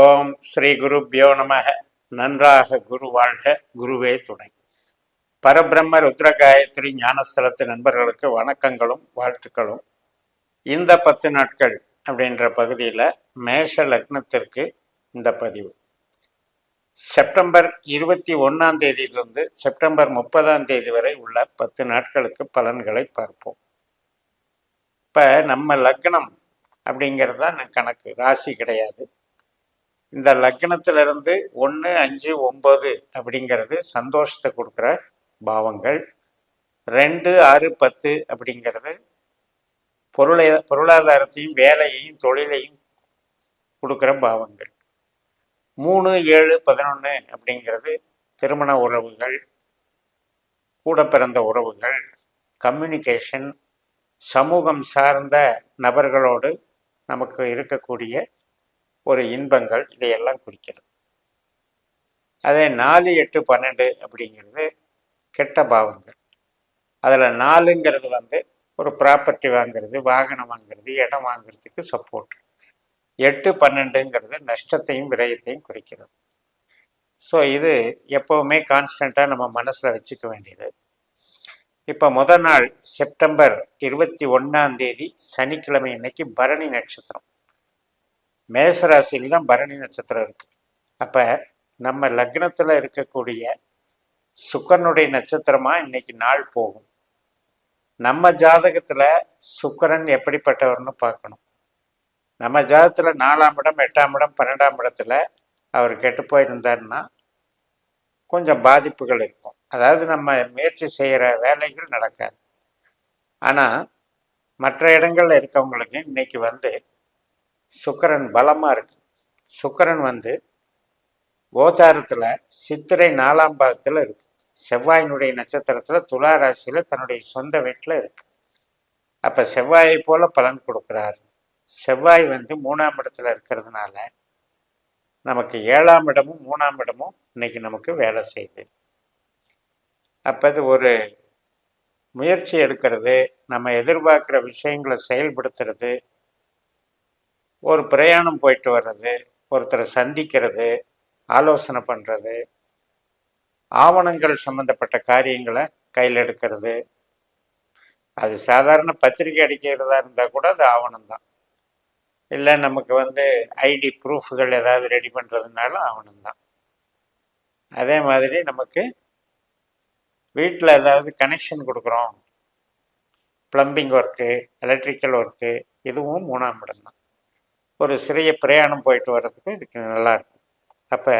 ஓம் ஸ்ரீ குருப்யோ நமக. நன்றாக குரு வாழ்க. குருவே துணை. பரபிரம்ம ருத்ர காயத்ரி ஞானஸ்தலத்து நண்பர்களுக்கு வணக்கங்களும் வாழ்த்துக்களும். இந்த பத்து நாட்கள் அப்படின்ற பகுதியில் மேஷ லக்னத்திற்கு இந்த பதிவு. செப்டம்பர் இருபத்தி ஒன்றாம் தேதியிலிருந்து செப்டம்பர் முப்பதாம் தேதி வரை உள்ள பத்து நாட்களுக்கு பலன்களை பார்ப்போம். இப்போ நம்ம லக்னம் அப்படிங்கிறது தான் கணக்கு. ராசி கிடையாது. இந்த லக்னத்திலிருந்து ஒன்று அஞ்சு ஒம்பது அப்படிங்கிறது சந்தோஷத்தை கொடுக்குற பாவங்கள். ரெண்டு ஆறு பத்து அப்படிங்கிறது பொருளை பொருளாதாரத்தையும் வேலையையும் தொழிலையும் கொடுக்குற பாவங்கள். மூணு ஏழு பதினொன்று அப்படிங்கிறது திருமண உறவுகள் கூட பிறந்த உறவுகள் கம்யூனிகேஷன் சமூகம் சார்ந்த நபர்களோடு நமக்கு இருக்கக்கூடிய ஒரு இன்பங்கள் இதையெல்லாம் குறிக்கிறது. அதே நாலு எட்டு பன்னெண்டு அப்படிங்கிறது கெட்ட பாவங்கள். அதில் நாலுங்கிறது வந்து ஒரு ப்ராப்பர்ட்டி வாங்குறது வாகனம் வாங்குறது இடம் வாங்குறதுக்கு சப்போர்ட் எட்டு பன்னெண்டுங்கிறது நஷ்டத்தையும் விரயத்தையும் குறிக்கிறது. ஸோ இது எப்போவுமே கான்ஸ்டண்ட்டாக நம்ம மனசில் வச்சுக்க வேண்டியது. இப்போ முத நாள் செப்டம்பர் இருபத்தி ஒன்றாம் தேதி சனிக்கிழமை இன்னைக்கு பரணி நட்சத்திரம். மேசராசியில் தான் பரணி நட்சத்திரம் இருக்குது அப்போ நம்ம லக்னத்தில் இருக்கக்கூடிய சுக்கரனுடைய நட்சத்திரமாக இன்னைக்கு நாள் போகும். நம்ம ஜாதகத்தில் சுக்கரன் எப்படிப்பட்டவர்னு பார்க்கணும். நம்ம ஜாதகத்தில் நாலாம் இடம் எட்டாம் இடம் பன்னெண்டாம் இடத்துல அவர் கெட்டு போயிருந்தாருன்னா கொஞ்சம் பாதிப்புகள் இருக்கும். அதாவது நம்ம முயற்சி செய்கிற வேலைகள் நடக்காது. ஆனால் மற்ற இடங்களில் இருக்கவங்களுக்கு இன்னைக்கு வந்து சுக்கரன் பலமாக இருக்கு. சுக்கரன் வந்து கோச்சாரத்தில் சித்திரை நாலாம் பாகத்தில் இருக்கு. செவ்வாயினுடைய நட்சத்திரத்தில் துலா ராசியில் தன்னுடைய சொந்த வீட்டில் இருக்கு. அப்போ செவ்வாயை போல பலன் கொடுக்குறாரு. செவ்வாய் வந்து மூணாம் இடத்துல இருக்கிறதுனால நமக்கு ஏழாம் இடமும் மூணாம் இடமும் இன்னைக்கு நமக்கு வேலை செய்யுது. அப்போ இது ஒரு முயற்சி எடுக்கிறது. நம்ம எதிர்பார்க்குற விஷயங்களை செயல்படுத்துறது. ஒரு பிரயாணம் போயிட்டு வர்றது ஒருத்தரை சந்திக்கிறது ஆலோசனை பண்ணுறது ஆவணங்கள் சம்மந்தப்பட்ட காரியங்களை கையில் எடுக்கிறது. அது சாதாரண பத்திரிக்கை அடிக்கிறதா இருந்தால் கூட அது ஆவணம் தான் இல்லை நமக்கு வந்து ஐடி ப்ரூஃப்கள் ஏதாவது ரெடி பண்ணுறதுனாலும் ஆவணம் தான் அதே மாதிரி நமக்கு வீட்டில் ஏதாவது கனெக்ஷன் கொடுக்குறோம். ப்ளம்பிங் ஒர்க்கு எலக்ட்ரிக்கல் ஒர்க்கு இதுவும் மூணாம் இடம் தான். ஒரு சிறிய பிரயாணம் போயிட்டு வர்றதுக்கு இதுக்கு நல்லாயிருக்கும் அப்போ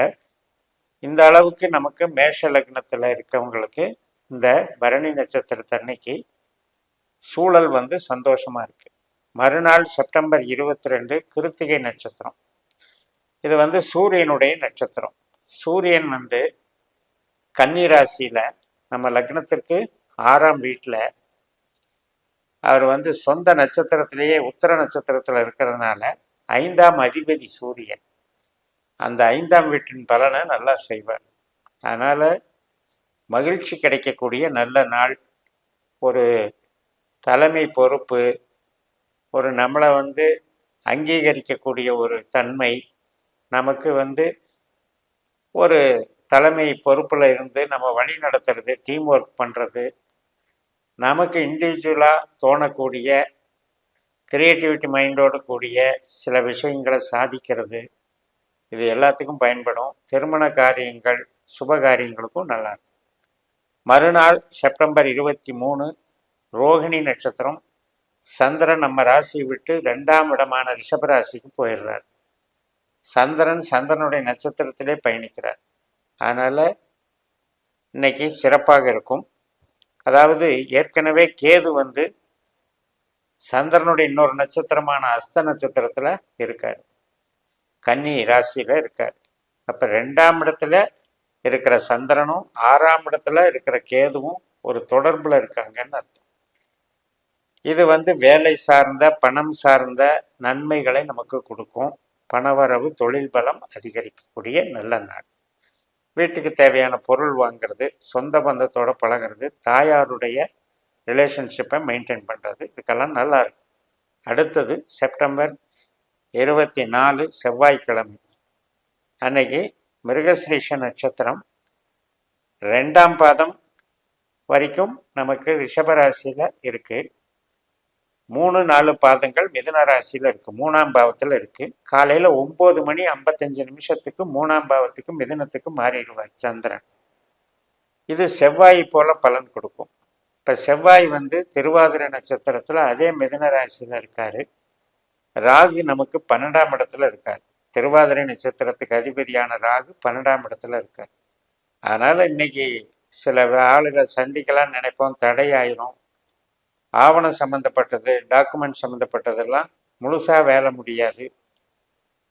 இந்த அளவுக்கு நமக்கு மேஷ லக்னத்தில் இருக்கவங்களுக்கு இந்த பரணி நட்சத்திரத்தன்னைக்கு சூழல் வந்து சந்தோஷமாக இருக்குது மறுநாள் செப்டம்பர் இருபத்தி ரெண்டு கிருத்திகை நட்சத்திரம். இது வந்து சூரியனுடைய நட்சத்திரம். சூரியன் வந்து கன்னிராசியில் நம்ம லக்னத்திற்கு ஆறாம் வீட்டில் அவர் வந்து சொந்த நட்சத்திரத்திலேயே உத்தர நட்சத்திரத்தில் இருக்கிறதுனால ஐந்தாம் அதிபதி சூரியன். அந்த ஐந்தாம் வீட்டின் பலனை நல்லா செய்வார். அதனால் மகிழ்ச்சி கிடைக்கக்கூடிய நல்ல நாள். ஒரு தலைமை பொறுப்பு ஒரு நம்மளை வந்து அங்கீகரிக்கக்கூடிய ஒரு தன்மை நமக்கு வந்து ஒரு தலைமை பொறுப்பில் இருந்து நம்ம வழி நடத்துறது டீம் ஒர்க் பண்ணுறது நமக்கு இண்டிவிஜுவலாக தோணக்கூடிய கிரியேட்டிவிட்டி மைண்டோடு கூடிய சில விஷயங்களை சாதிக்கிறது. இது எல்லாத்துக்கும் பயன்படும். திருமண காரியங்கள் சுப காரியங்களுக்கும் நல்லா இருக்கும். மறுநாள் செப்டம்பர் இருபத்தி மூணு ரோகிணி நட்சத்திரம். சந்திரன் நம்ம ராசியை விட்டு ரெண்டாம் இடமான ரிஷபராசிக்கு போயிடுறார். சந்திரன் சந்திரனுடைய நட்சத்திரத்திலே பயணிக்கிறார். அதனால் இன்னைக்கு சிறப்பாக இருக்கும். அதாவது ஏற்கனவே கேது வந்து சந்திரனுடைய இன்னொரு நட்சத்திரமான அஸ்த நட்சத்திரத்தில் இருக்கார். கன்னி ராசியில் இருக்கார். அப்போ ரெண்டாம் இடத்துல இருக்கிற சந்திரனும் ஆறாம் இடத்துல இருக்கிற கேதுவும் ஒரு தொடர்பில் இருக்காங்கன்னு அர்த்தம். இது வந்து வேலை சார்ந்த பணம் சார்ந்த நன்மைகளை நமக்கு கொடுக்கும். பணவரவு தொழில் பலம் அதிகரிக்கக்கூடிய நல்ல நாள். வீட்டுக்கு தேவையான பொருள் வாங்கிறது சொந்த பந்தத்தோட பழகிறது தாயாருடைய ரிலேஷன்ஷிப்பை மெயின்டைன் பண்ணுறது இதுக்கெல்லாம் நல்லா இருக்கும் அடுத்தது செப்டம்பர் இருபத்தி நாலு செவ்வாய்க்கிழமை. அன்னைக்கு மிருகசேஷ நட்சத்திரம் ரெண்டாம் பாதம் வரைக்கும் நமக்கு ரிஷபராசியில் இருக்குது மூணு நாலு பாதங்கள் மிதுன ராசியில் இருக்குது மூணாம் பாவத்தில் இருக்குது காலையில் ஒம்பது மணி ஐம்பத்தஞ்சு நிமிஷத்துக்கு மூணாம் பாவத்துக்கு மிதனத்துக்கு மாறிடுவார் சந்திரன். இது செவ்வாய் போல் பலன் கொடுக்கும். இப்போ செவ்வாய் வந்து திருவாதிரை நட்சத்திரத்தில் அதே மிதன ராசியில் இருக்கார். ராகு நமக்கு பன்னெண்டாம் இடத்துல இருக்கார். திருவாதிரை நட்சத்திரத்துக்கு அதிபதியான ராகு பன்னெண்டாம் இடத்துல இருக்கார். அதனால் இன்னைக்கு சில ஆளுகள் சந்திக்கலாம்னு நினைப்போம். தடையாயிரும். ஆவணம் சம்மந்தப்பட்டது டாக்குமெண்ட் சம்மந்தப்பட்டதெல்லாம் முழுசாக வேலை முடியாது.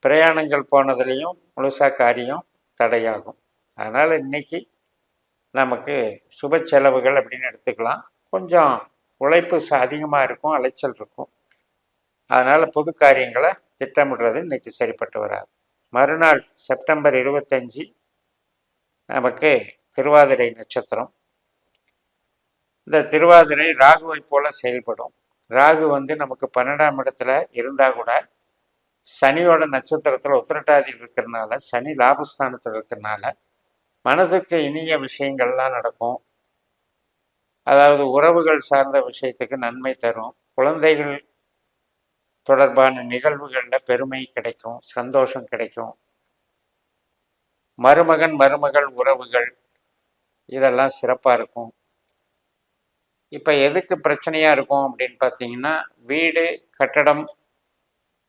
பிரயாணங்கள் போனதுலேயும் முழுசாக காரியம் தடையாகும். அதனால் இன்னைக்கு நமக்கு சுப செலவுகள் அப்படின்னு எடுத்துக்கலாம். கொஞ்சம் உழைப்பு அதிகமாக இருக்கும் அலைச்சல் இருக்கும். அதனால் பொது காரியங்களை திட்டமிடுறது இன்னைக்கு சரிப்பட்டு வராது. மறுநாள் செப்டம்பர் இருபத்தஞ்சி நமக்கு திருவாதிரை நட்சத்திரம். இந்த திருவாதிரை ராகுவை போல செயல்படும். ராகு வந்து நமக்கு பன்னெண்டாம் இடத்துல இருந்தால் கூட சனியோட நட்சத்திரத்தில் உத்திரட்டாதியில் இருக்கிறதுனால சனி லாபஸ்தானத்தில் இருக்கிறனால மனதுக்கு இனிய விஷயங்கள்லாம் நடக்கும். அதாவது உறவுகள் சார்ந்த விஷயத்துக்கு நன்மை தரும். குழந்தைகள் தொடர்பான நிகழ்வுகளில் பெருமை கிடைக்கும் சந்தோஷம் கிடைக்கும். மருமகன் மருமகள் உறவுகள் இதெல்லாம் சிறப்பாக இருக்கும். இப்போ எதுக்கு பிரச்சனையாக இருக்கும் அப்படின்னு பார்த்தீங்கன்னா வீடு கட்டடம்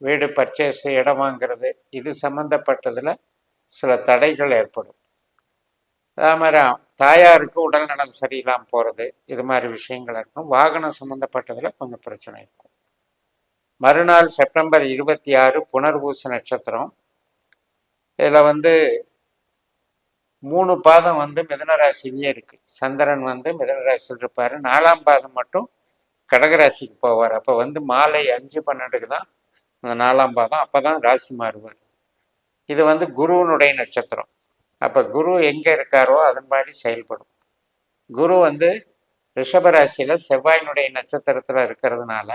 வீடு பர்ச்சேஸ் இடம் வாங்கிறது இது சம்மந்தப்பட்டதில் சில தடைகள் ஏற்படும். அதே மாதிரி தாயாருக்கு உடல் நலம் சரியில்லாமல் போகிறது இது மாதிரி விஷயங்கள் இருக்கும். வாகனம் சம்மந்தப்பட்டதில் கொஞ்சம் பிரச்சனை இருக்கும். மறுநாள் செப்டம்பர் இருபத்தி ஆறு புனர்பூச நட்சத்திரம். இதில் வந்து மூணு பாதம் வந்து மிதனராசிலேயே இருக்கு. சந்திரன் வந்து மிதனராசியில் இருப்பார். நாலாம் பாதம் மட்டும் கடகராசிக்கு போவார். அப்போ வந்து மாலை அஞ்சு பன்னெண்டுக்கு தான் அந்த நாலாம் பாதம். அப்போ தான் ராசி மாறுவார். இது வந்து குருவனுடைய நட்சத்திரம். அப்போ குரு எங்கே இருக்காரோ அதன் மாதிரி செயல்படும். குரு வந்து ரிஷபராசியில் செவ்வாயினுடைய நட்சத்திரத்தில் இருக்கிறதுனால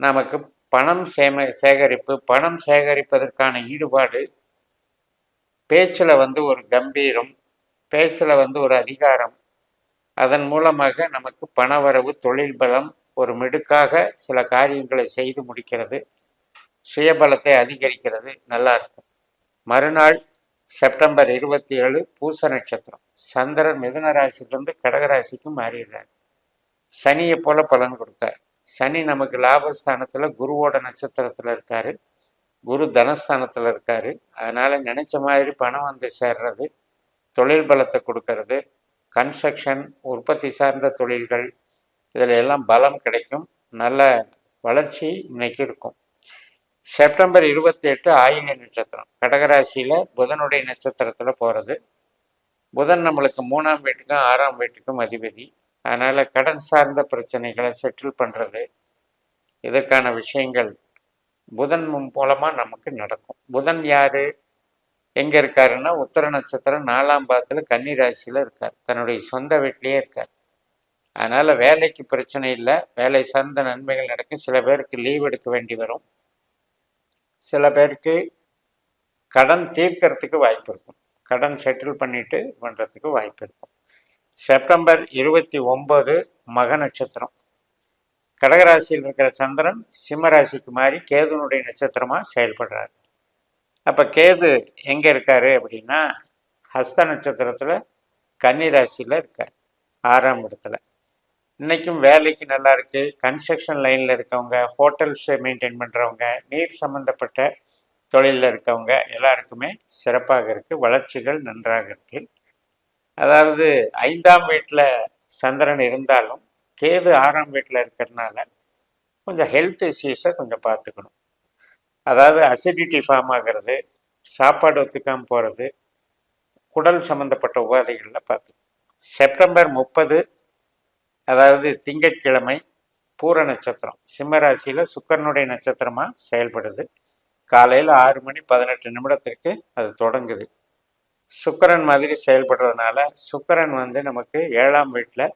நமக்கு பணம் சேம சேகரிப்பு பணம் சேகரிப்பதற்கான ஈடுபாடு பேச்சில் வந்து ஒரு கம்பீரம் பேச்சில் வந்து ஒரு அதிகாரம் அதன் மூலமாக நமக்கு பணவரவு தொழில் பலம் ஒரு மிடுக்காக சில காரியங்களை செய்து முடிக்கிறது. சுயபலத்தை அதிகரிக்கிறது நல்லா இருக்கும். மறுநாள் செப்டம்பர் இருபத்தி ஏழு பூச நட்சத்திரம். சந்திரன் மிதுன ராசியிலிருந்து கடகராசிக்கு மாறிடுறார். சனியை போல பலன் கொடுத்தார். சனி நமக்கு லாபஸ்தானத்தில் குருவோட நட்சத்திரத்தில் இருக்கார். குரு தனஸ்தானத்தில் இருக்கார். அதனால் நினச்ச மாதிரி பணம் வந்து சேர்றது தொழில் பலத்தை கொடுக்கறது கன்ஸ்ட்ரக்ஷன் உற்பத்தி சார்ந்த தொழில்கள் இதில் எல்லாம் பலம் கிடைக்கும். நல்ல வளர்ச்சி இன்னைக்கு இருக்கும். செப்டம்பர் இருபத்தி எட்டு ஆயில நட்சத்திரம். கடகராசியில் புதனுடைய நட்சத்திரத்தில் போகிறது புதன் நம்மளுக்கு மூணாம் வீட்டுக்கும் ஆறாம் வீட்டுக்கும் அதிபதி. அதனால் கடன் சார்ந்த பிரச்சனைகளை செட்டில் பண்ணுறது இதற்கான விஷயங்கள் புதன் மூலமாக நமக்கு நடக்கும். புதன் யார்? எங்கே இருக்காருன்னா உத்தர நட்சத்திரம் நாலாம் பாதத்தில் கன்னி ராசியில் இருக்கார். தன்னுடைய சொந்த வீட்டிலேயே இருக்கார். அதனால் வேலைக்கு பிரச்சனை இல்லை. வேலை சார்ந்த நன்மைகள் நடக்கும் சில பேருக்கு லீவ் எடுக்க வேண்டி வரும். சில பேருக்கு கடன் தீர்க்கறதுக்கு வாய்ப்பு இருக்கும். கடன் செட்டில் பண்ணிட்டு பண்ணுறதுக்கு வாய்ப்பு இருக்கும். செப்டம்பர் இருபத்தி ஒம்பது மக நட்சத்திரம். கடகராசியில் இருக்கிற சந்திரன் சிம்மராசிக்கு மாறி கேதுனுடைய நட்சத்திரமாக செயல்படுறாரு. அப்போ கேது எங்கே இருக்காரு அப்படின்னா ஹஸ்த நட்சத்திரத்தில் கன்னி ராசியில் இருக்கார். ஆறாம் இடத்துல. இன்றைக்கும் வேலைக்கு நல்லா இருக்குது கன்ஸ்ட்ரக்ஷன் லைனில் இருக்கவங்க ஹோட்டல்ஸை மெயின்டைன் பண்ணுறவங்க நீர் சம்மந்தப்பட்ட தொழிலில் இருக்கவங்க எல்லாருக்குமே சிறப்பாக இருக்குது வளர்ச்சிகள் நன்றாக இருக்குது அதாவது ஐந்தாம் வீட்டில் சந்திரன் இருந்தாலும் கேது ஆறாம் வீட்டில் இருக்கிறதுனால கொஞ்சம் ஹெல்த் இஷ்யூஸை கொஞ்சம் பார்த்துக்கணும். அதாவது அசிடிட்டி ஃபார்ம் ஆகிறது சாப்பாடு ஒத்துக்காமல் போகிறது குடல் சம்மந்தப்பட்ட உபாதைகளில் பார்த்துக்கணும். செப்டம்பர் முப்பது அதாவது திங்கட்கிழமை பூர நட்சத்திரம். சிம்மராசியில் சுக்கரனுடைய நட்சத்திரமாக செயல்படுது. காலையில் ஆறு மணி பதினெட்டு நிமிடத்திற்கு அது தொடங்குது. சுக்கரன் மாதிரி செயல்படுறதுனால சுக்கரன் வந்து நமக்கு ஏழாம் வீட்டில்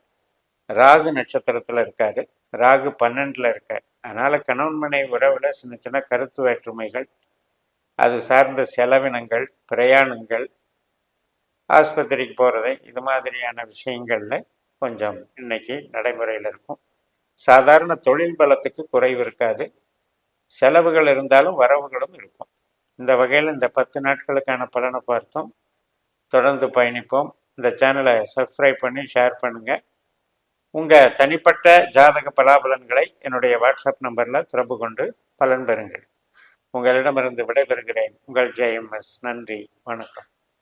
ராகு நட்சத்திரத்தில் இருக்காரு. ராகு பன்னெண்டில் இருக்கார். அதனால் கணவன் மனை உறவில் சின்ன சின்ன கருத்து வேற்றுமைகள் அது சார்ந்த செலவினங்கள் பிரயாணங்கள் ஆஸ்பத்திரிக்கு போகிறது இது மாதிரியான விஷயங்களில் கொஞ்சம் இன்னைக்கு நடைமுறையில் இருக்கும். சாதாரண தொழில் பலத்துக்கு குறைவு இருக்காது. செலவுகள் இருந்தாலும் வரவுகளும் இருக்கும். இந்த வகையில் இந்த பத்து நாட்களுக்கான பலனை பார்த்தோம். தொடர்ந்து பயணிப்போம். இந்த சேனலை சப்ஸ்கிரைப் பண்ணி ஷேர் பண்ணுங்கள் உங்கள் தனிப்பட்ட ஜாதக பலாபலன்களை என்னுடைய வாட்ஸ்அப் நம்பரில் தொடர்பு கொண்டு பலன் பெறுங்கள். உங்களிடமிருந்து விடைபெறுகிறேன். உங்கள் ஜெயம்எஸ் நன்றி. வணக்கம்.